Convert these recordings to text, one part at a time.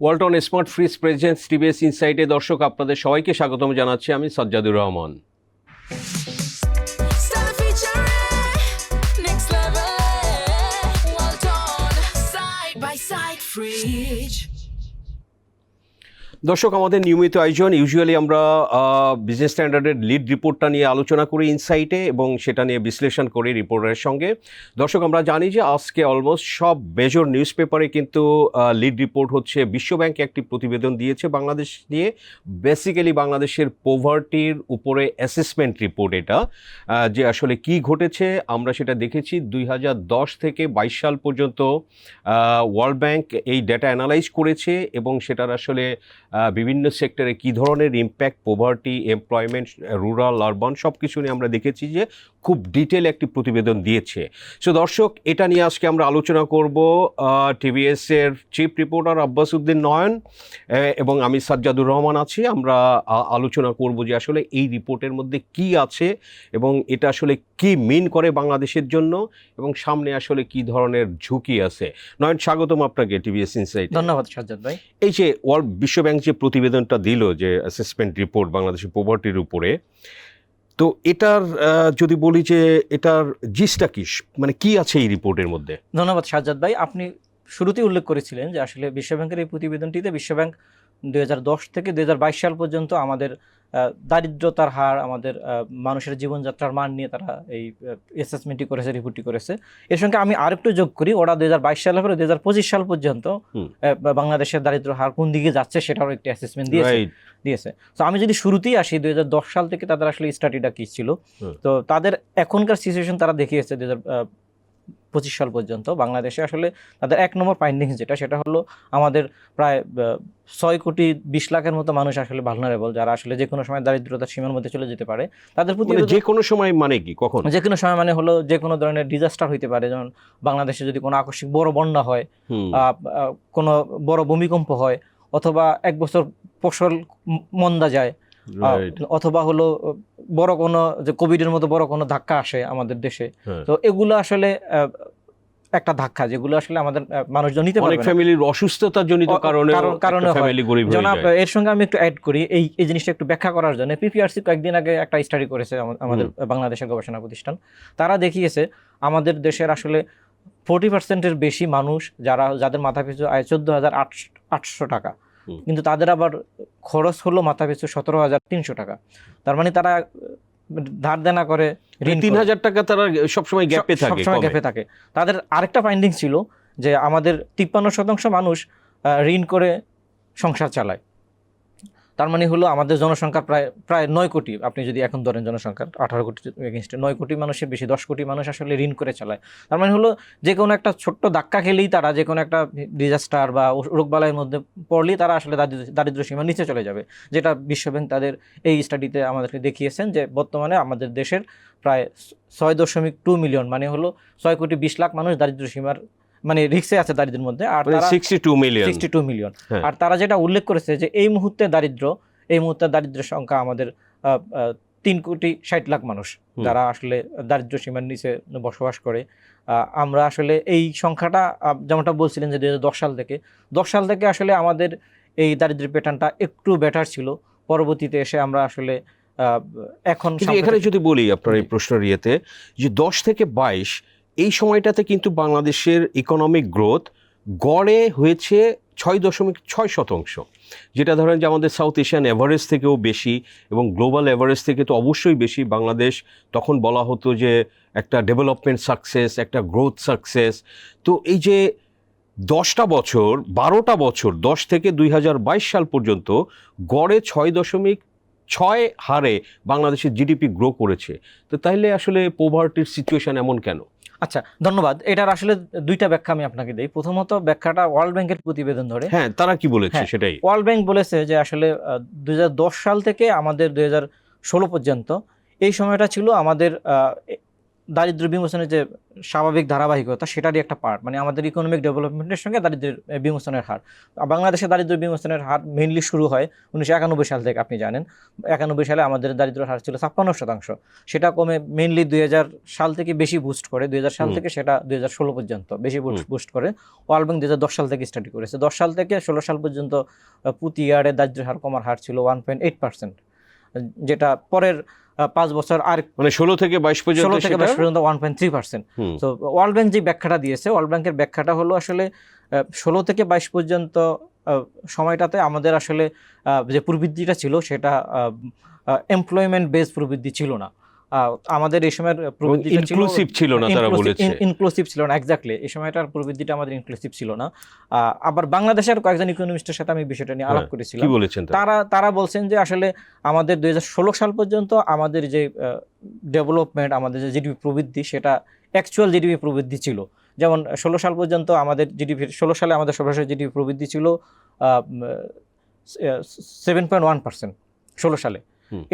Walton smart fridge presents TVS ইনসাইটে দর্শক, আপনাদের সবাইকে স্বাগতম জানাচ্ছি আমি সাজ্জাদুর রহমান fridge. দর্শক, আমাদের নিয়মিত আয়োজন ইউজুয়ালি আমরা বিজনেস স্ট্যান্ডার্ডের লিড রিপোর্টটা নিয়ে আলোচনা করি ইনসাইটে এবং সেটা নিয়ে বিশ্লেষণ করি রিপোর্টের সঙ্গে। দর্শক, আমরা জানি যে আজকে অলমোস্ট সব মেজর নিউজ পেপারে কিন্তু লিড রিপোর্ট হচ্ছে। বিশ্বব্যাংক একটি প্রতিবেদন দিয়েছে বাংলাদেশ নিয়ে। বেসিক্যালি বাংলাদেশের পোভার্টির উপরে অ্যাসেসমেন্ট রিপোর্ট এটা। যে আসলে কি ঘটেছে, আমরা সেটা দেখেছি দুই হাজার দশ থেকে বাইশ সাল পর্যন্ত ওয়ার্ল্ড ব্যাংক এই ডেটা অ্যানালাইজ করেছে এবং সেটার আসলে বিভিন্ন সেক্টরে কী ধরনের impact poverty employment rural urban সব কিছু নিয়ে আমরা দেখেছি যে খুব ডিটেল একটি প্রতিবেদন দিয়েছে। সো দর্শক, এটা নিয়ে আজকে আমরা আলোচনা করব টিভিএস এর চিফ রিপোর্টার আব্বাস উদ্দিন নয়ন এবং আমি সাজ্জাদুর রহমান আছি। আমরা আলোচনা করব যে আসলে এই রিপোর্টের মধ্যে কি আছে এবং এটা আসলে কি মিন করে বাংলাদেশের জন্য এবং সামনে আসলে কি ধরনের ঝুঁকি আছে? নয়ন স্বাগতম আপনাকে টিভিএস ইনসাইট ধন্যবাদ সাজ্জাদ ভাই। এই যে ওয়ার্ল্ড বিশ্বব্যাংক যে প্রতিবেদনটা দিল যে অ্যাসেসমেন্ট রিপোর্ট বাংলাদেশের পোভার্টির উপরে তো এটার যদি বলি যে এটার জিসটা কি? মানে কি আছে এই রিপোর্টের মধ্যে? ধন্যবাদ সাজ্জাদ ভাই। আপনি শুরুতেই উল্লেখ করেছিলেন যে আসলে বিশ্বব্যাংকের এই প্রতিবেদনটিতে বিশ্বব্যাংক দুই হাজার দশ থেকে দুই হাজার বাইশ সাল পর্যন্ত আমাদের দারিদ্রতার হার আমাদের মানুষের জীবনযাত্রার মান নিয়ে তারা এই অ্যাসেসমেন্টটি করেছে রিপোর্টটি করেছে। এর সঙ্গে আমি আরেকটু যোগ করি ওরা দুই হাজার বাইশ সাল করে দুই সাল পর্যন্ত বাংলাদেশের দারিদ্র হার কোন দিকে যাচ্ছে সেটারও একটি অ্যাসেসমেন্ট দিয়েছে। দিয়েছে। তো আমি যদি শুরুতেই আসি দুই হাজার দশ সাল থেকে তাদের আসলে স্টাডিটা কি ছিল? তো তাদের এখনকার সিচুয়েশন তারা দেখিয়েছে দুই হাজার পঁচিশ সাল পর্যন্ত বাংলাদেশে আসলে তাদের এক নম্বর ফাইন্ডিংস যেটা সেটা হলো আমাদের প্রায় ছয় কোটি বিশ লাখের মতো মানুষ আসলে ভালনারেবল যারা আসলে যে কোনো সময় দারিদ্রতার সীমার মধ্যে চলে যেতে পারে। তাদের প্রতি মানে যে কোনো সময় মানে কি? কখন? যে কোনো সময় মানে হলো যে কোনো ধরনের ডিজাস্টার হইতে পারে যেমন বাংলাদেশে যদি কোনো আকস্মিক বড় বন্যা হয় কোনো বড় ভূমিকম্প হয় অথবা এক বছর ফসল মন্দা যায় অথবা হলো বড় কোনো যে কোভিডের মতো বড় কোনো ধাক্কা আসে আমাদের দেশে। হ্যাঁ। তো এগুলো আসলে একটা ধাক্কা যেগুলো আসলে আমাদের মানুষজন নিতে অনেক ফ্যামিলির অসুস্থতা জনিত কারণে কারণে ফ্যামিলি গরিব জনাব এর সঙ্গে আমি একটু অ্যাড করি এই এই জিনিসটা একটু ব্যাখ্যা করার জন্য। পিপিআরসি কয়েকদিন আগে একটা স্টাডি করেছে আমাদের বাংলাদেশের গবেষণা প্রতিষ্ঠান। তারা দেখিয়েছে আমাদের দেশের আসলে ফোর্টি পার্সেন্টের বেশি মানুষ যারা যাদের মাথা পিছু আয় চোদ্দ হাজার আটশো টাকা। কিন্তু তাদের আবার খরচ হলো মাথা পিছু সতেরো হাজার তিনশো টাকা। তার মানে তারা ধার দেনা করে ঋণ তিন হাজার টাকা তারা সবসময় গ্যাপে থাকে সবসময় গ্যাপে থাকে। তাদের আরেকটা ফাইন্ডিং ছিল যে আমাদের তিপ্পান্ন শতাংশ মানুষ আহ, ঋণ করে সংসার চালায়। তার মানে হলো আমাদের জনসংখ্যা প্রায় প্রায় নয় কোটি। আপনি যদি এখন ধরেন জনসংখ্যা আঠারো কোটি এগেনস্টে নয় কোটি মানুষের বেশি, দশ কোটি মানুষ আসলে ঋণ করে চালায়। তার মানে হলো যে কোনো একটা ছোট্ট ধাক্কা খেলেই তারা, যে কোনো একটা ডিজাস্টার বা রোগবালাইয়ের মধ্যে পড়লেই তারা আসলে দারিদ্র- সীমার নিচে চলে যাবে। যেটা বিশ্বব্যাংক তাদের এই স্টাডিতে আমাদেরকে দেখিয়েছেন যে বর্তমানে আমাদের দেশের প্রায় ছয় দশমিক টু মিলিয়ন মানে হলো ছয় কোটি বিশ লাখ মানুষ দারিদ্র সীমার মানে রিক্সে আছে দারিদ্রের মধ্যে আর sixty two million sixty two million. আর তারা যেটা উল্লেখ করেছে যে এই মুহূর্তে দারিদ্র এই মুহূর্তে দারিদ্রের সংখ্যা আমাদের তিন কোটি ষাট লাখ মানুষ যারা আসলে দারিদ্র সীমার নিচে বসবাস করে। আমরা আসলে এই সংখ্যাটা যেমনটা বলছিলেন যে দুই হাজার দশ সাল থেকে দশ সাল থেকে আসলে আমাদের এই দারিদ্র্য প্যাটার্নটা একটু বেটার ছিল। পরবর্তীতে এসে আমরা আসলে আহ, এখন এখানে যদি বলি আপনার এই। প্রশ্নের ইয়েতে যে দশ থেকে বাইশ এই সময়টাতে কিন্তু বাংলাদেশের ইকোনমিক গ্রোথ গড়ে হয়েছে ছয় দশমিক ছয় শতাংশ। যেটা ধরেন যে আমাদের সাউথ এশিয়ান এভারেজ থেকেও বেশি এবং গ্লোবাল এভারেজ থেকে তো অবশ্যই বেশি। বাংলাদেশ তখন বলা হতো যে একটা ডেভেলপমেন্ট সাকসেস একটা গ্রোথ সাকসেস তো এই যে দশটা বছর, বারোটা বছর, দশ থেকে দুই হাজার বাইশ সাল পর্যন্ত গড়ে ছয় দশমিক ছয় হারে বাংলাদেশের জিডিপি গ্রো করেছে। তো তাইলে আসলে পোভার্টির সিচুয়েশন এমন কেন? আচ্ছা ধন্যবাদ। এটার আসলে দুইটা ব্যাখ্যা আমি আপনাকে দিই। প্রথমত ব্যাখ্যাটা ওয়ার্ল্ড ব্যাংকের প্রতিবেদন ধরে। হ্যাঁ তারা কি বলেছে হ্যাঁ। সেটাই? ওয়ার্ল্ড ব্যাংক বলেছে যে আসলে দুই হাজার দশ সাল থেকে আমাদের দুই ষোলো পর্যন্ত এই সময়টা ছিল আমাদের দারিদ্র বিমোচনের যে স্বাভাবিক ধারাবাহিকতা সেটারই একটা পার্ট মানে আমাদের ইকোনমিক ডেভেলপমেন্টের সঙ্গে দারিদ্র বিমোচনের হার। বাংলাদেশে দারিদ্র বিমোচনের হার মেইনলি শুরু হয় উনিশশো একানব্বই সাল থেকে আপনি জানেন। একানব্বই সালে আমাদের দারিদ্র্যের হার ছিল ছাপ্পান্ন শতাংশ। সেটা কমে মেইনলি দুই হাজার সাল থেকে বেশি বুস্ট করে। দুই হাজার সাল থেকে সেটা দুই ষোলো পর্যন্ত বেশি। বুস্ট করে। ওয়ার্ল্ড ব্যাংক দুই দশ সাল থেকে স্টাডি করেছে। দশ সাল থেকে ষোলো সাল পর্যন্ত প্রতি ইয়ারে দারিদ্র্যের হার কমার হার ছিল ওয়ান পয়েন্ট এইট পার্সেন্ট যেটা পরের পাঁচ বছর আর মানে ষোলো থেকে বাইশ পর্যন্ত ষোলো থেকে বাইশ পর্যন্ত ওয়ান পয়েন্ট থ্রি পার্সেন্ট তো ওয়ার্ল্ড ব্যাংক যে ব্যাখ্যাটা দিয়েছে ওয়ার্ল্ড ব্যাংকের ব্যাখ্যাটা হলো আসলে ষোলো থেকে বাইশ পর্যন্ত সময়টাতে আমাদের আসলে যে প্রবৃদ্ধিটা ছিল সেটা এমপ্লয়মেন্ট বেস প্রবৃদ্ধি ছিল না। আমাদের এই সময়ের প্রবৃদ্ধিটা ছিল ইনক্লুসিভ ছিল না তারা বলেছে। ইনক্লুসিভ ছিল না এক্স্যাক্টলি এই সময়টার প্রবৃদ্ধিটা আমাদের ইনক্লুসিভ ছিল না। আবার বাংলাদেশের কয়েকজন ইকোনমিস্টের সাথে আমি বিষয়টা নিয়ে আলাপ হ্যাঁ, করেছিলাম। কি বলেছেন তারা? তারা বলছেন যে আসলে আমাদের দু হাজার ষোলো সাল পর্যন্ত আমাদের যে ডেভেলপমেন্ট আমাদের যে জিডিপি প্রবৃদ্ধি সেটা অ্যাকচুয়াল জিডিপি প্রবৃদ্ধি ছিল। যেমন ষোলো সাল পর্যন্ত আমাদের জিডিপি ষোলো সালে আমাদের সর্বশেষ জিডিপি প্রবৃদ্ধি ছিল সেভেন পয়েন্ট ওয়ান পার্সেন্ট ষোলো সালে।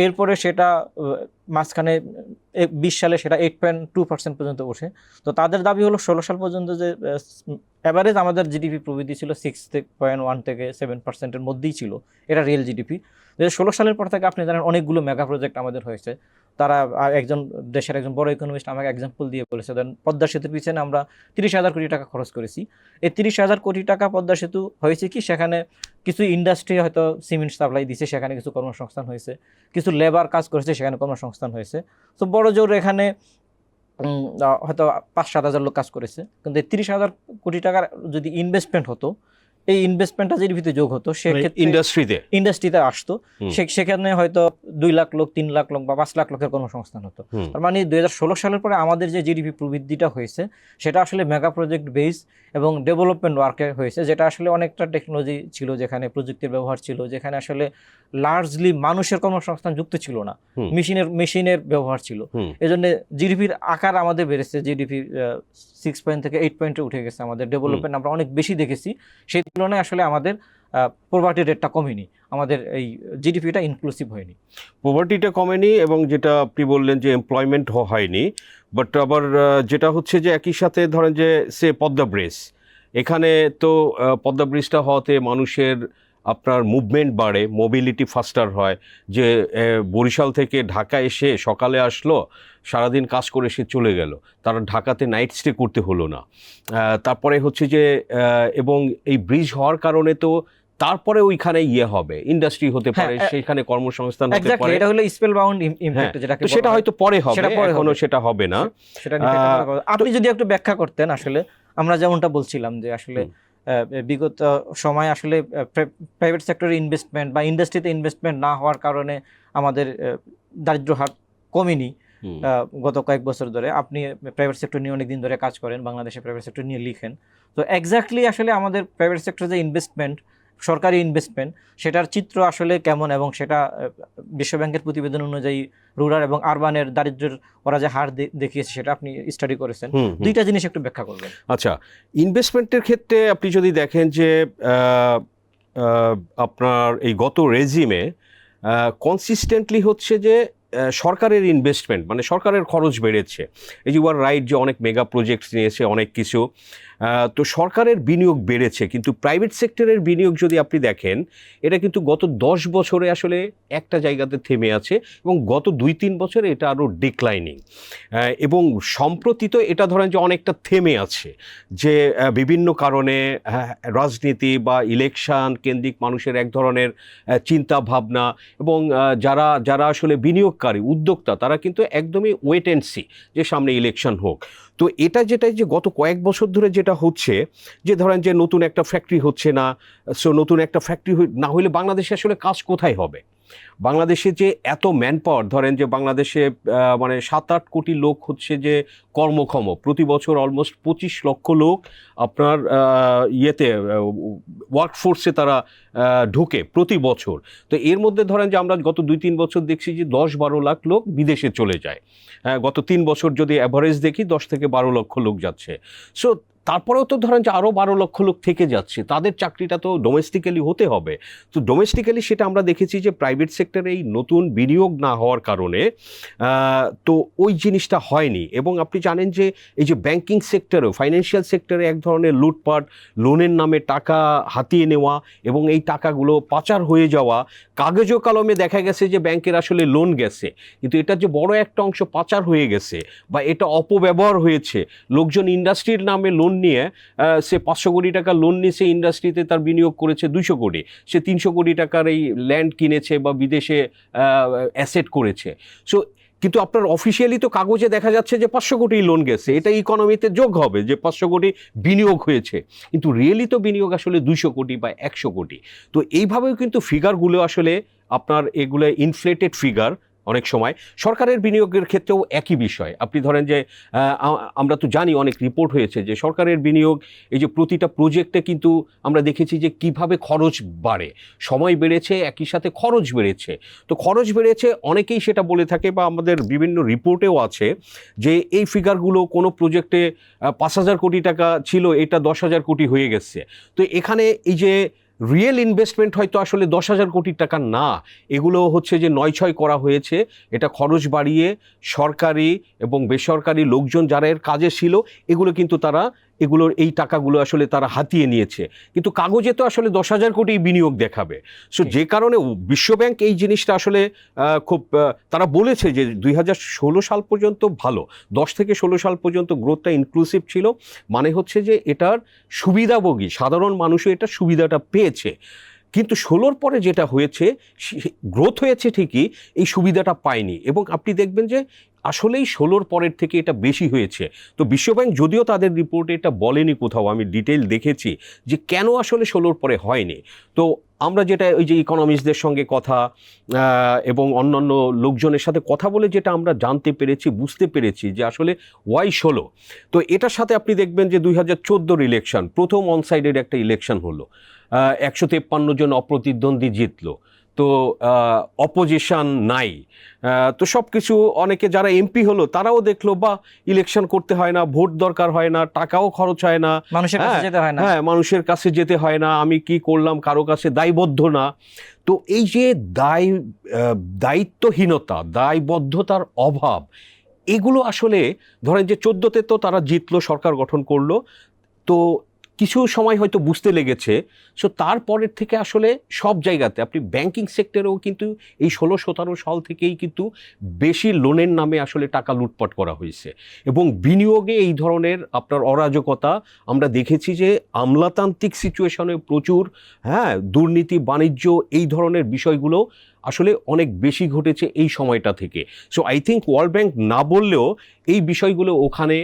এরপরে সেটা মাঝখানে বিশ সালে সেটা এইট পয়েন্ট টু পার্সেন্ট পর্যন্ত ওঠে তো তাদের দাবি হলো ষোলো সাল পর্যন্ত যে অ্যাভারেজ আমাদের জিডিপি প্রবৃদ্ধি ছিল সিক্স পয়েন্ট ওয়ান থেকে সেভেন পার্সেন্টের মধ্যেই ছিল। এটা রিয়েল জিডিপি দু ষোলো সালের পর থেকে আপনি জানেন অনেকগুলো মেগা প্রজেক্ট আমাদের হয়েছে। তারা একজন দেশের একজন বড় ইকোনমিস্ট আমাকে এক্সাম্পল দিয়ে বলেছে, ধরেন পদ্মা সেতুর পিছনে আমরা তিরিশ হাজার কোটি টাকা খরচ করেছি। এই তিরিশ হাজার কোটি টাকা পদ্মা সেতু হয়েছে কি? সেখানে কিছু ইন্ডাস্ট্রি হয়তো সিমেন্ট সাপ্লাই দিছে, সেখানে কিছু কর্মসংস্থান হয়েছে, কিছু লেবার কাজ করেছে, সেখানে কর্মসংস্থান হয়েছে। তো বড় জোর এখানে হয়তো পাঁচ সাত হাজার লোক কাজ করেছে। কিন্তু তিরিশ হাজার কোটি টাকার যদি ইনভেস্টমেন্ট হতো এই ইনভেস্টমেন্টটা জিডিপিতে যোগ হতো সেক্ষেত্রে ইন্ডাস্ট্রিতে ইন্ডাস্ট্রিতে আসতো। সেখানে হয়তো দুই লাখ লোক তিন লাখ লোক বা পাঁচ লাখ লোকের কর্মসংস্থান হতো। তার মানে দুই হাজার ষোলো সালের পরে আমাদের যে জিডিপি প্রবৃদ্ধিটা হয়েছে সেটা আসলে মেগা প্রজেক্ট বেস এবং ডেভেলপমেন্ট ওয়ার্কে হয়েছে যেটা আসলে অনেকটা টেকনোলজি ছিল যেখানে প্রযুক্তির ব্যবহার ছিল যেখানে আসলে লার্জলি মানুষের কর্মসংস্থান যুক্ত ছিল না। মেশিনের মেশিনের ব্যবহার ছিল। হুম। এই জন্য জিডিপির আকার আমাদের বেড়েছে। জিডিপি সিক্স পয়েন্ট থেকে এইট পয়েন্টে উঠে গেছে আমাদের। ডেভেলপমেন্ট আমরা অনেক বেশি দেখেছি। সেই তুলনায় আসলে আমাদের প্রভার্টি রেটটা কমেনি। আমাদের এই জিডিপিটা ইনক্লুসিভ হয়নি। প্রভার্টিটা কমেনি এবং যেটা আপনি বললেন যে এমপ্লয়মেন্ট হয়নি বাট আবার যেটা হচ্ছে যে একই সাথে ধরেন যে, সে পদ্মা ব্রিজ এখানে তো পদ্মা ব্রিজটা হওয়াতে মানুষের আপনার মুভমেন্ট বাড়ে মোবিলিটি ফাস্টার হয়। যে বরিশাল থেকে ঢাকা এসে সকালে আসলো সারাদিন কাজ করে সে চলে গেল। তারা ঢাকাতে নাইট স্টে করতে হলো না। তারপরে হচ্ছে যে এবং এই ব্রিজ হওয়ার কারণে তো তারপরে ওইখানে ইয়ে হবে ইন্ডাস্ট্রি হতে হ্যাঁ, পারে সেখানে কর্মসংস্থান হতে পারে। এটা হলো স্পেল বাউন্ড ইমপ্যাক্ট যেটাকে সেটা হয়তো পরে হবে এখনও। সেটা হবে না। আপনি যদি একটু ব্যাখ্যা করতেন আসলে আমরা যেমনটা বলছিলাম যে আসলে বিগত সময় আসলে প্রাইভেট সেক্টরে ইনভেস্টমেন্ট বা ইন্ডাস্ট্রিতে ইনভেস্টমেন্ট না হওয়ার কারণে আমাদের দারিদ্র হার কমেনি। গত কয়েক বছর ধরে। আপনি প্রাইভেট সেক্টর নিয়ে অনেক দিন ধরে কাজ করেন বাংলাদেশে প্রাইভেট সেক্টর নিয়ে লিখেন। তো এক্স্যাক্টলি আসলে আমাদের প্রাইভেট সেক্টর যে ইনভেস্টমেন্ট সরকারি ইনভেস্টমেন্ট সেটার চিত্র আসলে কেমন এবং সেটা বিশ্বব্যাংকের প্রতিবেদন অনুযায়ী রুরাল এবং আরবানের দারিদ্র্যের ওরা যে হার দেখিয়েছে সেটা আপনি স্টাডি করেছেন। দুইটা জিনিস একটু ব্যাখ্যা করবেন। আচ্ছা ইনভেস্টমেন্টের ক্ষেত্রে আপনি যদি দেখেন যে আপনার এই গত রেজিমে কনসিস্টেন্টলি হচ্ছে যে সরকারের ইনভেস্টমেন্ট মানে সরকারের খরচ বেড়েছে। এই যে আর রাইট যে অনেক মেগা প্রজেক্টস নিয়েছে অনেক কিছু। তো সরকারের বিনিয়োগ বেড়েছে, কিন্তু প্রাইভেট সেক্টরের বিনিয়োগ যদি আপনি দেখেন, এটা কিন্তু গত দশ বছরে আসলে একটা জায়গাতে থেমে আছে এবং গত দুই তিন বছরে এটা আরও ডিক্লাইনিং এবং সম্প্রতি তো এটা ধরেন যে অনেকটা থেমে আছে, যে বিভিন্ন কারণে রাজনীতি বা ইলেকশন কেন্দ্রিক মানুষের এক ধরনের চিন্তা ভাবনা এবং যারা যারা আসলে বিনিয়োগকারী, উদ্যোক্তা, তারা কিন্তু একদমই ওয়েট অ্যান্ড সি যে সামনে ইলেকশন হোক। তো এটা যেটা যে গত কয়েক বছর ধরে যেটা হচ্ছে, যে ধরেন যে নতুন একটা ফ্যাক্টরি হচ্ছে না সো নতুন একটা ফ্যাক্টরি না হলে বাংলাদেশে আসলে কাজ কোথায় হবে? বাংলাদেশে যে এত ম্যান পাওয়ার ধরেন যে বাংলাদেশে মানে সাত আট কোটি লোক হচ্ছে যে কর্মক্ষম প্রতি বছর অলমোস্ট পঁচিশ লক্ষ লোক আপনার ইয়েতে ওয়ার্কফোর্সে তারা ঢোকে প্রতি বছর। তো এর মধ্যে ধরেন যে আমরা গত দুই তিন বছর দেখছি যে দশ বারো লাখ লোক বিদেশে চলে যায়। হ্যাঁ, গত তিন বছর যদি অ্যাভারেজ দেখি দশ থেকে বারো লক্ষ লোক যাচ্ছে। সো তারপরেও তো ধরেন যে আরও বারো লক্ষ লোক থেকে যাচ্ছে, তাদের চাকরিটা তো ডোমেস্টিক্যালি হতে হবে। তো ডোমেস্টিক্যালি সেটা আমরা দেখেছি যে প্রাইভেট সেক্টরে এই নতুন বিনিয়োগ না হওয়ার কারণে তো ওই জিনিসটা হয়নি। এবং আপনি জানেন যে এই যে ব্যাংকিং সেক্টরেও ফাইন্যান্সিয়াল সেক্টরে এক ধরনের লুটপাট লোনের নামে টাকা হাতিয়ে নেওয়া এবং এই টাকাগুলো পাচার হয়ে যাওয়া, কাগজও কলমে দেখা গেছে যে ব্যাংকের আসলে লোন গেছে। কিন্তু এটার যে বড় একটা অংশ পাচার হয়ে গেছে বা এটা অপব্যবহার হয়েছে, লোকজন ইন্ডাস্ট্রির নামে লোন নিয়ে আহ, সে পাঁচশো কোটি টাকা লোন নিয়ে সে ইন্ডাস্ট্রিতে তার বিনিয়োগ করেছে দুইশো কোটি। সে তিনশো কোটি টাকার এই ল্যান্ড কিনেছে বা বিদেশে অ্যাসেট করেছে। সো কিন্তু আপনার অফিসিয়ালি তো কাগজে দেখা যাচ্ছে যে পাঁচশো কোটি লোন গেছে। এটা ইকোনমিতে যোগ হবে যে পাঁচশো কোটি বিনিয়োগ হয়েছে। কিন্তু রিয়েলি তো বিনিয়োগ আসলে দুইশো কোটি বা একশো কোটি। তো এইভাবেও কিন্তু ফিগারগুলো আসলে আপনার এগুলো ইনফ্লেটেড ফিগার অনেক সময়। সরকারের বিনিয়োগের ক্ষেত্রেও একই বিষয়। আপনি ধরেন যে আমরা তো জানি অনেক রিপোর্ট হয়েছে যে, সরকারের বিনিয়োগ, এই যে প্রতিটা প্রজেক্টে কিন্তু আমরা দেখেছি যে, কীভাবে খরচ বাড়ে। সময় বেড়েছে, একই সাথে খরচ বেড়েছে। তো খরচ বেড়েছে, অনেকেই সেটা বলে থাকে বা আমাদের বিভিন্ন রিপোর্টেও আছে যে, এই ফিগারগুলো কোনো প্রজেক্টে পাঁচ হাজার কোটি টাকা ছিল, এটা দশ হাজার কোটি হয়ে গেছে। তো এখানে এই যে রিয়েল ইনভেস্টমেন্ট হয়তো আসলে দশ হাজার কোটি টাকা না। এগুলো হচ্ছে যে নয় ছয় করা হয়েছে। এটা খরচ বাড়িয়ে সরকারি এবং বেসরকারি লোকজন যারা এর কাজে ছিল, এগুলো কিন্তু তারা এগুলোর এই টাকাগুলো আসলে তারা হাতিয়ে নিয়েছে। কিন্তু কাগজে তো আসলে দশ হাজার কোটি বিনিয়োগ দেখাবে। সো যে কারণে বিশ্বব্যাংক এই জিনিসটা আসলে খুব তারা বলেছে যে দুই হাজার ষোলো সাল পর্যন্ত ভালো। দশ থেকে ষোলো সাল পর্যন্ত গ্রোথটা ইনক্লুসিভ ছিল। মানে হচ্ছে যে এটার সুবিধাভোগী সাধারণ মানুষও এটা সুবিধাটা পেয়েছে। কিন্তু ষোলোর পরে যেটা হয়েছে গ্রোথ হয়েছে ঠিকই এই সুবিধাটা পায়নি। এবং আপনি দেখবেন যে আসলেই ষোলোর পরের থেকে এটা বেশি হয়েছে। তো বিশ্বব্যাংক যদিও তাদের রিপোর্টে এটা বলেনি কোথাও, আমি ডিটেল দেখেছি যে কেন আসলে ষোলোর পরে হয়নি। তো আমরা যেটা ওই যে ইকোনমিস্টদের সঙ্গে কথা এবং অন্যান্য লোকজনের সাথে কথা বলে যেটা আমরা জানতে পেরেছি, বুঝতে পেরেছি যে আসলে ওয়াই ষোলো। তো এটার সাথে আপনি দেখবেন যে দুই হাজার চোদ্দোর ইলেকশন প্রথম অনসাইডের একটা ইলেকশন হলো। একশো তেপ্পান্ন জন অপ্রতিদ্বন্দ্বী জিতলো। তো অপোজিশন নাই। তো সব কিছু অনেকে যারা এমপি হলো তারাও দেখল বা ইলেকশন করতে হয় না ভোট দরকার হয় না টাকাও খরচ হয় না। মানুষের কাছে হ্যাঁ, যেতে হয় না। হ্যাঁ মানুষের কাছে যেতে হয় না আমি কি করলাম কারও কাছে দায়বদ্ধ না। তো এই যে দায় দায়িত্বহীনতা দায়বদ্ধতার অভাব এগুলো আসলে ধরেন যে চোদ্দোতে তো তারা জিতলো সরকার গঠন করল। তো কিছু সময় হয়তো বুঝতে লেগেছে সো তারপরের থেকে আসলে সব জায়গাতে আপনি ব্যাংকিং সেক্টরেও কিন্তু এই ষোলো সতেরো সাল থেকেই কিন্তু বেশি লোনের নামে আসলে টাকা লুটপাট করা হয়েছে। এবং বিনিয়োগে এই ধরনের আপনার অরাজকতা আমরা দেখেছি যে আমলাতান্ত্রিক সিচুয়েশনে প্রচুর হ্যাঁ দুর্নীতি, বাণিজ্য এই ধরনের বিষয়গুলো আসলে অনেক বেশি ঘটেছে এই সময়টা থেকে। So I think world bank না বললেও এই বিষয়গুলো ওখানে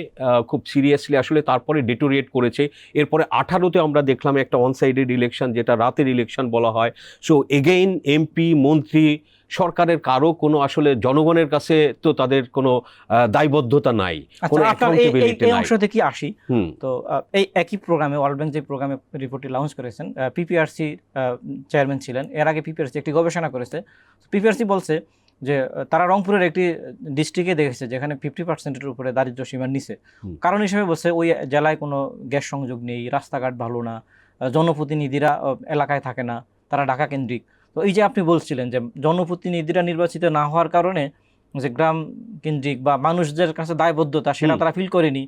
খুব সিরিয়াসলি আসলে তারপরে ডেটোরিয়েট করেছে। এরপরে আঠারোতে আমরা দেখলাম একটা ওয়ান সাইডেড ইলেকশন যেটা রাতের ইলেকশন বলা হয়। সো এগেইন এমপি মন্ত্রী সরকারের কারও কোনো আসলে জনগণের কাছে তো তাদের কোনো দায়বদ্ধতা নাই কোনো আচ্ছা অ্যাকাউন্টেবিলিটি নাই। থেকে আসি? তো এই একই প্রোগ্রামে ওয়ার্ল্ড ব্যাংক যে প্রোগ্রামে রিপোর্টটি লঞ্চ করেছেন পিপিআরসি চেয়ারম্যান ছিলেন। এর আগে পিপিআরসি একটি গবেষণা করেছে। পিপিআরসি বলছে যে তারা রংপুরের একটি ডিস্ট্রিক্টে দেখেছে যেখানে ফিফটি পার্সেন্টের উপরে দারিদ্র্য সীমার নিচে। কারণ হিসেবে বলছে ওই জেলায় কোনো গ্যাস সংযোগ নেই রাস্তাঘাট ভালো না জনপ্রতিনিধিরা এলাকায় থাকে না তারা ঢাকা কেন্দ্রিক তো এই যে আপনি বলছিলেন যে জনপ্রতিনিধিরা নির্বাচিত না হওয়ার কারণে যে গ্রাম কেন্দ্রিক বা মানুষদের কাছে দায়বদ্ধতা সেটা তারা ফিল করেনি।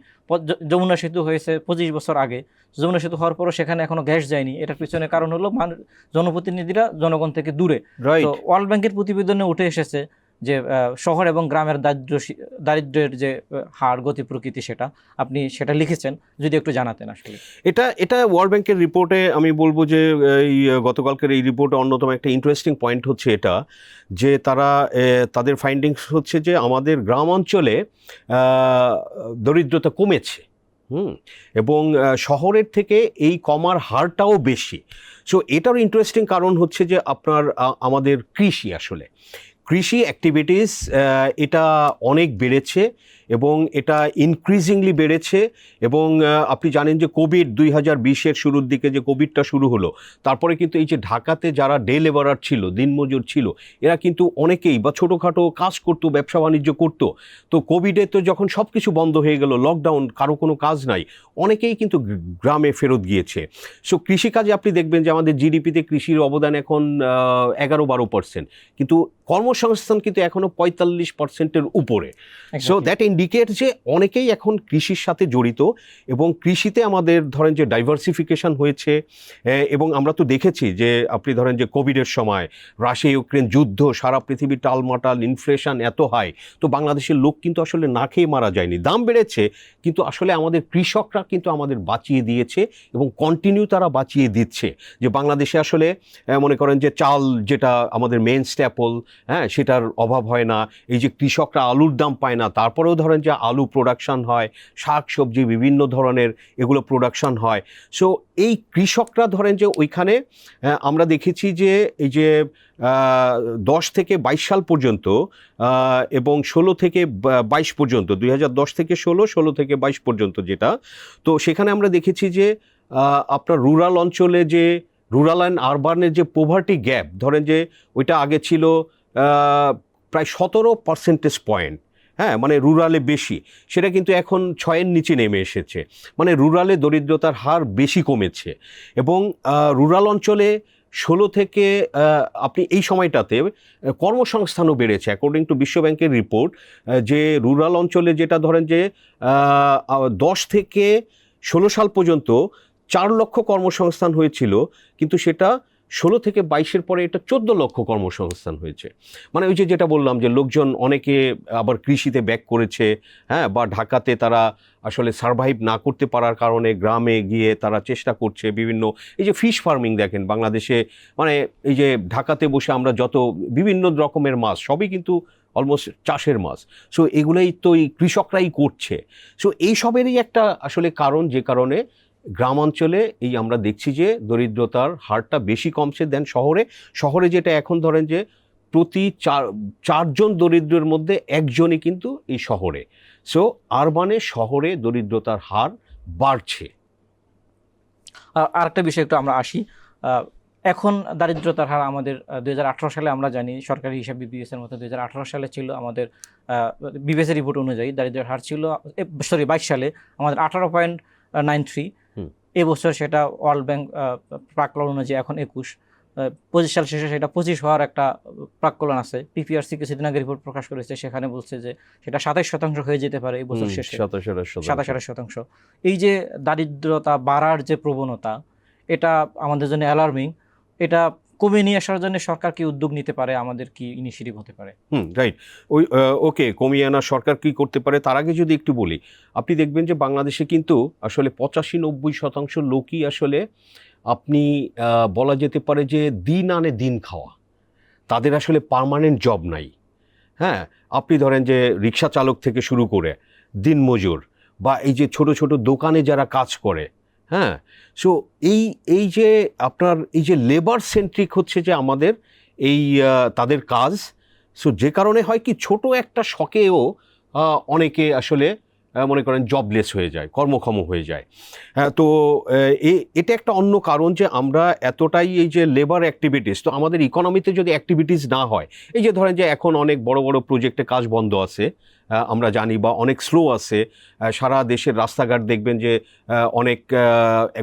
যমুনা সেতু হয়েছে পঁচিশ বছর আগে। যমুনা সেতু হওয়ার পরও সেখানে এখনও গ্যাস যায়নি। এটার পিছনে কারণ হলো মানুষ জনপ্রতিনিধিরা জনগণ থেকে দূরে। তো ওয়ার্ল্ড ব্যাংকের প্রতিবেদনে উঠে এসেছে যে শহর এবং গ্রামের দারিদ্র দারিদ্র্যের যে হার, গতি প্রকৃতি সেটা, আপনি সেটা লিখেছেন, যদি একটু জানাতেন আসলে। এটা এটা ওয়ার্ল্ড ব্যাংকের রিপোর্টে আমি বলব যে, এই গতকালকের এই রিপোর্টে অন্যতম একটা ইন্টারেস্টিং পয়েন্ট হচ্ছে এটা, যে তারা তাদের ফাইন্ডিংস হচ্ছে যে, আমাদের গ্রাম অঞ্চলে দরিদ্রতা কমেছে, হুম, এবং শহরের থেকে এই কমার হারটাও বেশি। সো এটার ইন্টারেস্টিং কারণ হচ্ছে যে, আপনার আমাদের কৃষি আসলে। কৃষি অ্যাক্টিভিটিস এটা অনেক বেড়েছে। এবং এটা ইনক্রিজিংলি বেড়েছে এবং আপনি জানেন যে কোভিড দুই হাজার বিশের শুরুর দিকে যে কোভিডটা শুরু হলো তারপরে কিন্তু এই যে ঢাকাতে যারা ডে লেবারার ছিল দিনমজুর ছিল এরা কিন্তু অনেকেই বা ছোটোখাটো কাজ করতো ব্যবসা বাণিজ্য করতো। তো কোভিডে তো যখন সব কিছু বন্ধ হয়ে গেল লকডাউন কারও কোনো কাজ নাই অনেকেই কিন্তু গ্রামে ফেরত গিয়েছে। সো কৃষিকাজে আপনি দেখবেন যে আমাদের জিডিপিতে কৃষির অবদান এখন এগারো বারো পার্সেন্ট কিন্তু কর্মসংস্থান কিন্তু এখনও পঁয়তাল্লিশ পার্সেন্টের উপরে। সো দ্যাট ইন্ডিকেট যে অনেকেই এখন কৃষির সাথে জড়িত এবং কৃষিতে আমাদের ধরেন যে ডাইভার্সিফিকেশন হয়েছে এবং আমরা তো দেখেছি যে আপনি ধরেন যে কোভিডের সময় রাশিয়া ইউক্রেন যুদ্ধ, সারা পৃথিবী টালমাটাল ইনফ্লেশন এত হাই তো বাংলাদেশের লোক কিন্তু আসলে না খেয়ে মারা যায়নি। দাম বেড়েছে, কিন্তু আসলে আমাদের কৃষকরা কিন্তু আমাদের বাঁচিয়ে দিয়েছে এবং কন্টিনিউ তারা বাঁচিয়ে দিচ্ছে। যে বাংলাদেশে আসলে মনে করেন যে চাল যেটা আমাদের মেন স্ট্যাপল হ্যাঁ সেটার অভাব হয় না, এই যে কৃষকরা আলুর দাম পায় না, তারপরেও ধরেন যে আলু প্রোডাকশন হয়, শাক সবজি বিভিন্ন ধরনের এগুলো প্রোডাকশন হয়। সো এই কৃষকরা ধরেন যে ওইখানে আমরা দেখেছি যে এই যে দশ থেকে বাইশ সাল পর্যন্ত এবং ষোলো থেকে বাইশ পর্যন্ত, দুই দশ থেকে ষোলো ষোলো থেকে বাইশ পর্যন্ত যেটা। তো সেখানে আমরা দেখেছি যে আপনার রুরাল অঞ্চলে যে রুরাল অ্যান্ড আরবানের যে পোভার্টি গ্যাপ ধরেন যে ওইটা আগে ছিল প্রায় সতেরো পার্সেন্টেজ পয়েন্ট হ্যাঁ মানে রুরালে বেশি। সেটা কিন্তু এখন ছয়ের নিচে নেমে এসেছে। মানে রুরালে দরিদ্রতার হার বেশি কমেছে। এবং রুরাল অঞ্চলে ষোলো থেকে আপনি এই সময়টাতে কর্মসংস্থানও বেড়েছে। অ্যাকর্ডিং টু বিশ্বব্যাংকের রিপোর্ট যে রুরাল অঞ্চলে যেটা ধরেন যে দশ থেকে ষোলো সাল পর্যন্ত চার লক্ষ কর্মসংস্থান হয়েছিল। কিন্তু সেটা ষোলো থেকে বাইশের পরে এটা চোদ্দ লক্ষ কর্মসংস্থান হয়েছে। মানে ওই যে যেটা বললাম যে লোকজন অনেকে আবার কৃষিতে ব্যাক করেছে হ্যাঁ বা ঢাকাতে তারা আসলে সারভাইভ না করতে পারার কারণে গ্রামে গিয়ে তারা চেষ্টা করছে বিভিন্ন, এই যে ফিশ ফার্মিং দেখেন বাংলাদেশে মানে এই যে ঢাকাতে বসে আমরা যত বিভিন্ন রকমের মাছ, সবই কিন্তু অলমোস্ট চাষের মাছ। সো এগুলোই তো এই কৃষকরাই করছে। সো এইসবেরই একটা আসলে কারণ, যে কারণে গ্রামাঞ্চলে এই আমরা দেখছি যে দরিদ্রতার হারটা বেশি কমছে দেন শহরে। শহরে যেটা এখন ধরেন যে প্রতি চার, চারজন দরিদ্রের মধ্যে একজনই কিন্তু এই শহরে। সো আরবানে শহরে দরিদ্রতার হার বাড়ছে। আর আরেকটা বিষয় একটু আমরা আসি। এখন দারিদ্রতার হার আমাদের দু হাজার আঠারো সালে আমরা জানি, সরকারি হিসাব বিবিএস এর মতো দু হাজার আঠেরো সালে ছিল আমাদের বিবিএস এর রিপোর্ট অনুযায়ী দারিদ্রের হার ছিল সরি বাইশ সালে আমাদের আঠারো পয়েন্ট নাইন থ্রি। এবছর সেটা ওয়ার্ল্ড ব্যাংক প্রাকলন অনুযায়ী এখন একুশ। পঁচিশ সাল শেষে সেটা পঁচিশ হওয়ার একটা প্রাকলন আছে। পিপিআরসি কিছুদিন আগে রিপোর্ট প্রকাশ করেছে সেখানে বলছে যে সেটা সাতাশ শতাংশ হয়ে যেতে পারে এবছর বছর শেষে। সাতাশ আঠাশ শতাংশ। এই যে দারিদ্রতা বাড়ার যে প্রবণতা এটা আমাদের জন্য অ্যালার্মিং এটা কমে নিয়ে আসার জন্য সরকার কি উদ্যোগ নিতে পারে? আমাদের কি ইনিশিয়েটিভ হতে পারে? হুম রাইট ওই ওকে, কমিয়ে আনা সরকার কি করতে পারে? তার আগে যদি একটু বলি, আপনি দেখবেন যে বাংলাদেশে কিন্তু আসলে পঁচাশি নব্বই শতাংশ লোকই আসলে আপনি বলা যেতে পারে যে দিন আনে দিন খাওয়া। তাদের আসলে পার্মানেন্ট জব নাই। হ্যাঁ আপনি ধরেন যে রিক্সা চালক থেকে শুরু করে দিনমজুর বা এই যে ছোট ছোট দোকানে যারা কাজ করে হ্যাঁ? সো এই এই যে আপনার এই যে লেবার সেন্ট্রিক হচ্ছে যে আমাদের এই তাদের কাজ সো যে কারণে হয় কি ছোট একটা শখেও অনেকে আসলে মনে করেন জবলেস হয়ে যায় কর্মক্ষম হয়ে যায়। হ্যাঁ, তো এটা একটা অন্য কারণ যে আমরা এতটাই এই যে লেবার অ্যাক্টিভিটিস তো আমাদের ইকোনমিতে যদি অ্যাক্টিভিটিস না হয় এই যে ধরেন যে এখন অনেক বড় বড় প্রজেক্টে কাজ বন্ধ আছে আমরা জানি বা অনেক স্লো আছে। সারা দেশের রাস্তাঘাট দেখবেন যে অনেক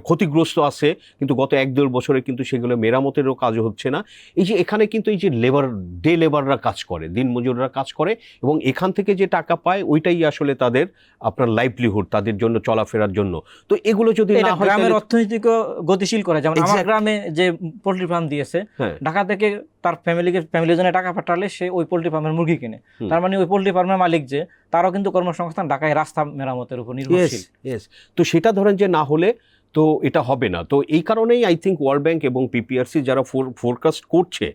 ক্ষতিগ্রস্ত আছে। কিন্তু গত এক দেড় বছরে কিন্তু সেগুলো মেরামতেরও কাজ হচ্ছে না। এই যে এখানে কিন্তু এই যে লেবার ডে লেবাররা কাজ করে দিনমজুররা কাজ করে এবং এখান থেকে যে টাকা পায় ওইটাই আসলে তাদের আপনার লাইভলিহুড তাদের জন্য চলাফেরার জন্য। তো এগুলো যদি না হয় গ্রামের অর্থনীতিকে গতিশীল করে। যেমন আমার গ্রামে যে পোল্ট্রি ফার্ম দিয়েছে হ্যাঁ। ঢাকা থেকে তার ফ্যামিলিকে ফ্যামিলির জন্য টাকা পাঠালে সে ওই পোলট্রি ফার্মের মুরগি কিনে। তার মানে ওই পোলট্রি ফার্মের মালিক যে তারও কিন্তু কর্মসংস্থান ঢাকায় রাস্তা মেরামতের উপর নির্ভরশীল। ইয়েস তো সেটা ধরেন যে না হলে তো এটা হবে না। তো এই কারণেই আই থিঙ্ক ওয়ার্ল্ড ব্যাংক এবং পিপিআরসি যারা ফোরকাস্ট করছে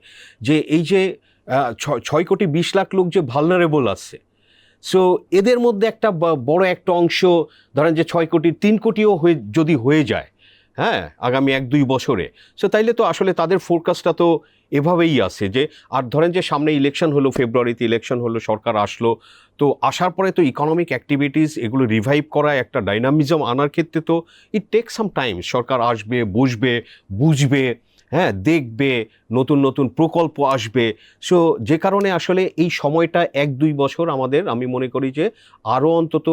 যে এই যে ছয় কোটি বিশ লাখ লোক যে ভালনারেবল আছে সো এদের মধ্যে একটা বড় একটা অংশ ধরেন যে ছয় কোটি তিন কোটিও হয়ে যদি হয়ে যায় হ্যাঁ আগামী এক দুই বছরে। সো তাইলে তো আসলে তাদের ফোরকাস্টটা তো এভাবেই আছে যে, আর ধরেন যে সামনে ইলেকশন হলো ফেব্রুয়ারিতে ইলেকশন হলো, সরকার আসলো, তো আসার পরে তো ইকোনমিক অ্যাক্টিভিটিস এগুলো রিভাইভ করা একটা ডাইনামিজম আনার ক্ষেত্রে তো ইট টেক সাম টাইম সরকার আসবে বসবে বুঝবে হ্যাঁ দেখবে, নতুন নতুন প্রকল্প আসবে। সো যে কারণে আসলে এই সময়টা এক দুই বছর আমাদের, আমি মনে করি যে আরও অন্তত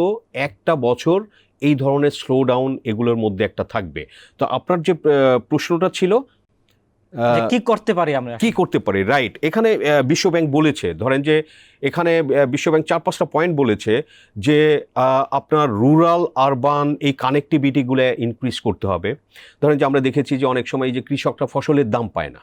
একটা বছর এই ধরনের স্লো ডাউন এগুলোর মধ্যে একটা থাকবে। তো আপনার যে প্রশ্নটা ছিল কি করতে পারি আমরা কি করতে পারি রাইট এখানে বিশ্বব্যাংক বলেছে ধরেন যে এখানে বিশ্বব্যাংক চার পাঁচটা পয়েন্ট বলেছে যে আহ, আপনার রুরাল আরবান এই কানেক্টিভিটিগুলো ইনক্রিজ করতে হবে। ধরেন যে আমরা দেখেছি যে অনেক সময় যে কৃষকরা ফসলের দাম পায় না।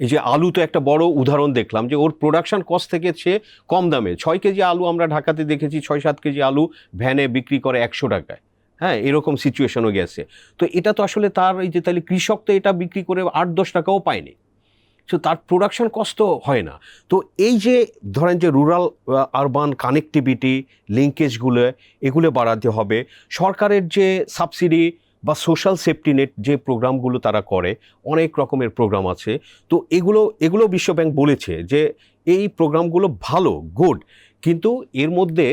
এই যে আলু তো একটা বড় উদাহরণ দেখলাম যে ওর প্রোডাকশন কস্ট থেকে সে কম দামে। ছয় কেজি আলু আমরা ঢাকাতে দেখেছি, ছয় সাত কেজি আলু ভ্যানে বিক্রি করে একশো টাকায়। হ্যাঁ এরকম সিচুয়েশনও গেছে। তো এটা তো আসলে তার এই যে তাহলে কৃষক তো এটা বিক্রি করে আট দশ টাকাও পায়নি। সো তার প্রোডাকশন কষ্ট হয় না। তো এই যে ধরেন যে রুরাল আরবান কানেক্টিভিটি লিঙ্কেজগুলো এগুলো বাড়াতে হবে। সরকারের যে সাবসিডি বা সোশ্যাল সেফটি নেট যে প্রোগ্রামগুলো তারা করে, অনেক রকমের প্রোগ্রাম আছে। তো এগুলো এগুলো বিশ্বব্যাংক বলেছে যে এই প্রোগ্রামগুলো ভালো গুড কিন্তু এর মধ্যে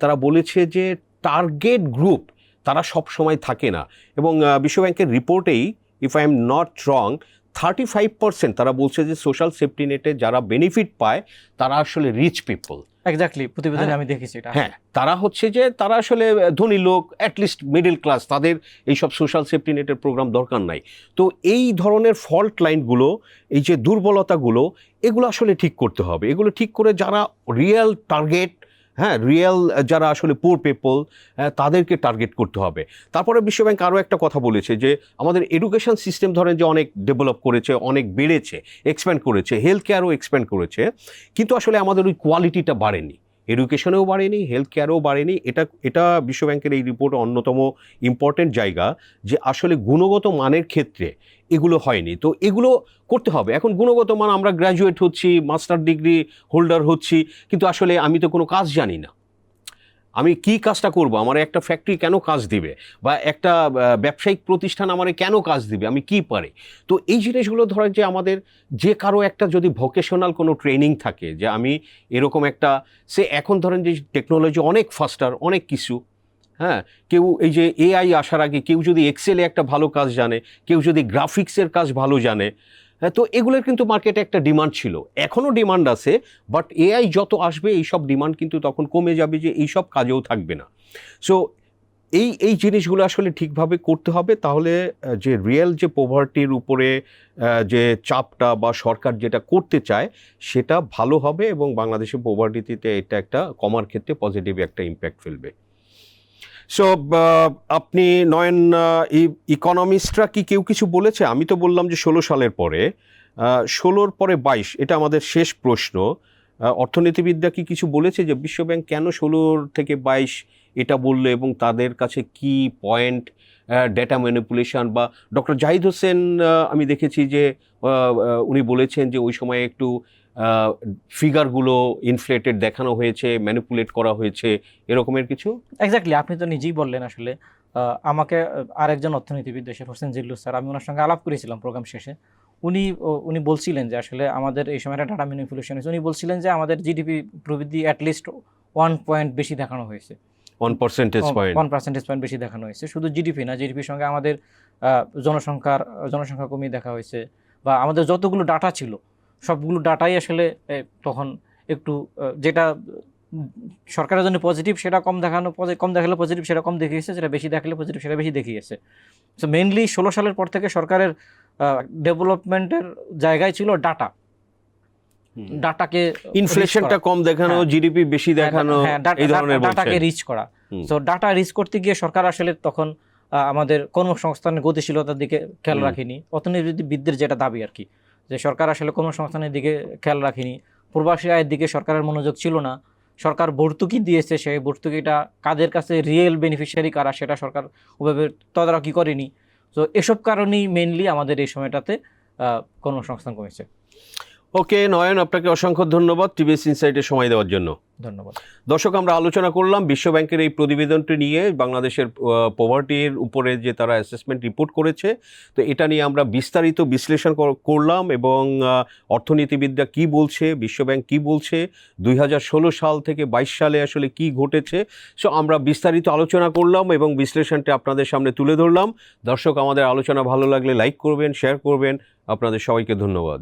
তারা বলেছে যে টার্গেট গ্রুপ তারা সব সময় থাকে না। এবং বিশ্বব্যাংকের রিপোর্টেই if I'm not wrong thirty five percent তারা বলছে যে সোশ্যাল সেফটি নেটে যারা বেনিফিট পায় তারা আসলে রিচ পিপল এক্স্যাক্টলি প্রতিবেদনে হ্যাঁ। আমি দেখেছি এটা। হ্যাঁ তারা হচ্ছে যে তারা আসলে ধনী লোক অ্যাটলিস্ট মিডল ক্লাস তাদের এইসব সোশ্যাল সেফটি নেটের প্রোগ্রাম দরকার নাই। তো এই ধরনের ফল্ট লাইনগুলো এই যে দুর্বলতাগুলো এগুলো আসলে ঠিক করতে হবে। এগুলো ঠিক করে যারা রিয়েল টার্গেট হ্যাঁ রিয়েল যারা আসলে পুর পিপল তাদেরকে টার্গেট করতে হবে। তারপরে বিশ্বব্যাংক আরও একটা কথা বলেছে যে, আমাদের এডুকেশন সিস্টেম ধরেন যে অনেক ডেভেলপ করেছে, অনেক বেড়েছে এক্সপ্যান্ড করেছে হেলথ কেয়ারও এক্সপ্যান্ড করেছে, কিন্তু আসলে আমাদের ওই কোয়ালিটিটা বাড়েনি। এডুকেশনেও বাড়েনি হেলথ কেয়ারেও বাড়েনি। এটা এটা বিশ্বব্যাংকের এই রিপোর্ট অন্যতম ইম্পর্টেন্ট জায়গা যে আসলে গুণগত মানের ক্ষেত্রে এগুলো হয়নি। তো এগুলো করতে হবে। এখন গুণগত মান আমরা গ্র্যাজুয়েট হচ্ছি মাস্টার ডিগ্রি হোল্ডার হচ্ছি, কিন্তু আসলে আমি তো কোনো কাজ জানি না। আমি কি কাজটা করব? আমার একটা ফ্যাক্টরি কেন কাজ দিবে? বা একটা ব্যবসায়িক প্রতিষ্ঠান আমার কেন কাজ দিবে? আমি কি পারি? তো এই জিনিসগুলো ধরেন যে আমাদের যে কারও একটা যদি ভোকেশনাল কোনো ট্রেনিং থাকে, যে আমি এরকম একটা, সে এখন ধরেন যে টেকনোলজি অনেক ফাস্টার অনেক কিছু হ্যাঁ? কেউ এই যে এআই আসার আগে কেউ যদি এক্সেলে একটা ভালো কাজ জানে, কেউ যদি গ্রাফিক্সের কাজ ভালো জানে তো এগুলোর কিন্তু মার্কেটে একটা ডিমান্ড ছিল। এখনও ডিমান্ড আছে বাট এআই যত আসবে এই সব ডিমান্ড কিন্তু তখন কমে যাবে যে এই সব কাজেও থাকবে না। সো এই এই জিনিসগুলো আসলে ঠিকভাবে করতে হবে। তাহলে যে রিয়েল যে পোভার্টির উপরে যে চাপটা বা সরকার যেটা করতে চায়, সেটা ভালো হবে এবং বাংলাদেশের পোভার্টিতে এটা একটা কমার ক্ষেত্রে পজিটিভ একটা ইম্প্যাক্ট ফেলবে। সো আপনি নয়ন ইকোনমিস্টরা কি কেউ কিছু বলেছে? আমি তো বললাম যে ষোলো সালের পরে ষোলোর পরে বাইশ এটা আমাদের শেষ প্রশ্ন। আহ, অর্থনীতিবিদরা কি কিছু বলেছে যে বিশ্বব্যাংক কেন ষোলোর থেকে বাইশ এটা বলল এবং তাদের কাছে কি পয়েন্ট ডেটা ম্যানিপুলেশন বা ডক্টর জাহিদ হোসেন আমি দেখেছি যে উনি বলেছেন যে ওই সময় একটু ফিগারগুলো ইনফ্লেটেড দেখানো হয়েছে ম্যানিপুলেট করা হয়েছে এরকমের কিছু? এক্স্যাক্টলি আপনি তো নিজেই বললেন আসলে আমাকে আরেকজন অর্থনীতিবিদ দেশের হোসেন জিল্লু স্যার আমি ওনার সঙ্গে আলাপ করেছিলাম প্রোগ্রাম শেষে। উনি উনি বলছিলেন যে আসলে আমাদের এই সময়টা ডাটা ম্যানিপুলেশন হয়েছে। উনি বলছিলেন যে আমাদের জিডিপি প্রবৃদ্ধি অ্যাটলিস্ট ওয়ান পয়েন্ট বেশি দেখানো হয়েছে। One percentage point one percentage point বেশি দেখানো হয়েছে। শুধু জিডিপি না জিডিপির সঙ্গে আমাদের জনসংখ্যার জনসংখ্যা কমিয়ে দেখা হয়েছে। বা আমাদের যতগুলো ডাটা ছিল সবগুলো ডাটাই আসলে তখন একটু যেটা সরকারের জন্য পজিটিভ সেটা কম দেখানো কম দেখালে পজিটিভ সেটা কম দেখিয়েছে যেটা বেশি দেখালে পজিটিভ সেটা বেশি দেখিয়েছে। সো মেইনলি ষোলো সালের পর থেকে সরকারের ডেভেলপমেন্টের জায়গায় ছিল ডাটা ডাটাকে ইনফ্লেশনটা কম দেখানো হ্যাঁ। জিডিপি বেশি দেখানো এই ধরনের ডাটাকে রিচ করা। তো ডাটা রিচ করতে গিয়ে সরকার আসলে তখন আমাদের কর্মসংস্থানের গতিশীলতার দিকে খেয়াল। রাখেনি। অর্থনীতিবিদদের যেটা দাবি আর কি। যে সরকার আসলে কর্মসংস্থানের দিকে খেয়াল রাখেনি। প্রবাসী আয়ের দিকে সরকারের মনোযোগ ছিল না। সরকার ভর্তুকি দিয়েছে, সেই ভর্তুকিটা কাদের কাছে রিয়েল বেনিফিশিয়ারি কারা সেটা সরকার ওভাবে তদারকি করেনি। তো এসব কারণেই মেনলি আমাদের এই সময়টাতে কর্মসংস্থান কমেছে। ওকে নয়ন আপনাকে অসংখ্য ধন্যবাদ টিভিএস ইনসাইটে সময় দেওয়ার জন্য। ধন্যবাদ। দর্শক আমরা আলোচনা করলাম বিশ্বব্যাংকের এই প্রতিবেদনটি নিয়ে বাংলাদেশের পভার্টির উপরে যে তারা অ্যাসেসমেন্ট রিপোর্ট করেছে। তো এটা নিয়ে আমরা বিস্তারিত বিশ্লেষণ করলাম এবং অর্থনীতিবিদরা কি বলছে বিশ্বব্যাংক কি বলছে দুই হাজার ষোলো সাল থেকে বাইশ সালে আসলে কি ঘটেছে। সো আমরা বিস্তারিত আলোচনা করলাম এবং বিশ্লেষণটি আপনাদের সামনে তুলে ধরলাম। দর্শক আমাদের আলোচনা ভালো লাগলে লাইক করবেন শেয়ার করবেন। আপনাদের সবাইকে ধন্যবাদ।